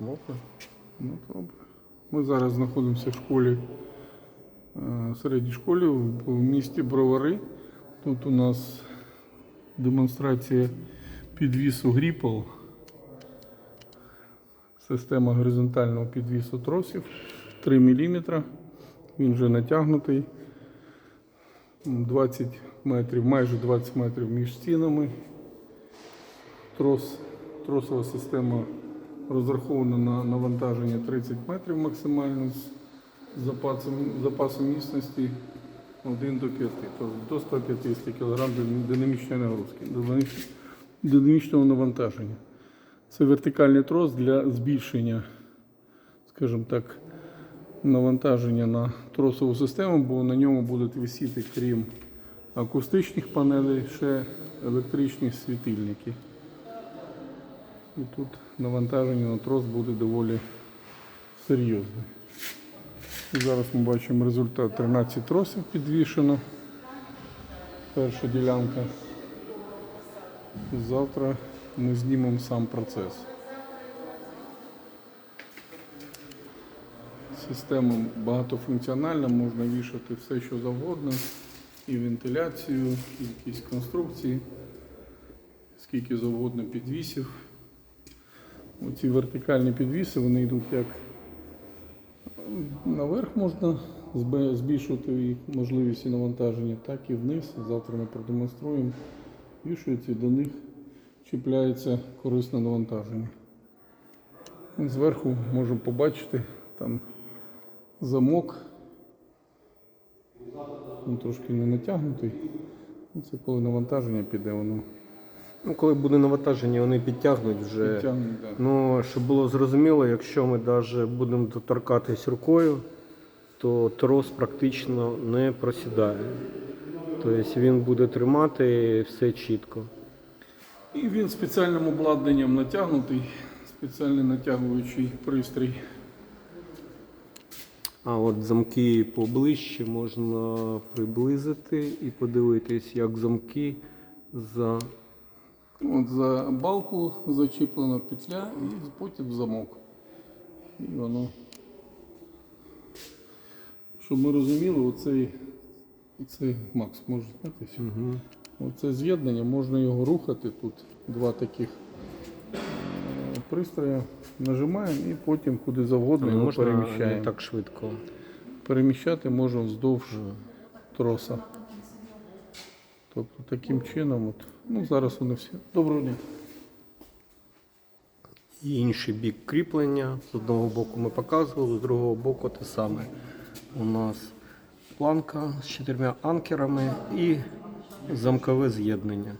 Можна? Ну, добре. Ми зараз знаходимося в школі, е, середній школі в місті Бровари. Тут у нас демонстрація підвісу Гріпл. Система горизонтального підвісу тросів 3 мм. Він вже натягнутий. 20 метрів, майже 20 метрів між стінами. Трос, тросова система розрахована на навантаження 30 метрів максимально з запасом, запасом міцності 1 до 5, тобто до 150 кг динамічної нагрузки, динамічного навантаження. Це вертикальний трос для збільшення, скажімо так, навантаження на тросову систему, бо на ньому будуть висіти, крім акустичних панелей, ще електричні світильники. І тут навантаження на трос буде доволі серйозне. Зараз ми бачимо результат 13 тросів підвішено. Перша ділянка. Завтра ми знімемо сам процес. Система багатофункціональна, можна вішати все, що завгодно. І вентиляцію, і якісь конструкції, скільки завгодно підвісів. Оці вертикальні підвіси, вони йдуть як наверх можна збільшувати їх можливість навантаження, так і вниз. Завтра ми продемонструємо. Вішується і до них чіпляється корисне навантаження. Зверху можемо побачити там замок. Він трошки не натягнутий. Ну, Це коли навантаження піде, воно Ну, коли буде навантаження, вони підтягнуть вже. підтягне. да. Ну, щоб було зрозуміло, якщо ми навіть будемо доторкатись рукою, то трос практично не просідає. Тобто він буде тримати все чітко. І він спеціальним обладнанням натягнутий, спеціальний натягуючий пристрій. А от замки поближче можна приблизити і подивитись, як замки за. От за балку зачіплена петля і потім замок. І воно. Щоб ми розуміли, оцей, оцей Макс, може знати, Угу. оце з'єднання, можна його рухати. Тут два таких е, пристрої. Нажимаємо і потім куди завгодно його Ну, Можна не переміщаємо. так швидко. Переміщати можна вздовж троса. Тобто таким чином, от, ну зараз вони всі. Доброго дня. І інший бік кріплення. З одного боку ми показували, з другого боку те саме. У нас планка з чотирма анкерами і замкове з'єднання.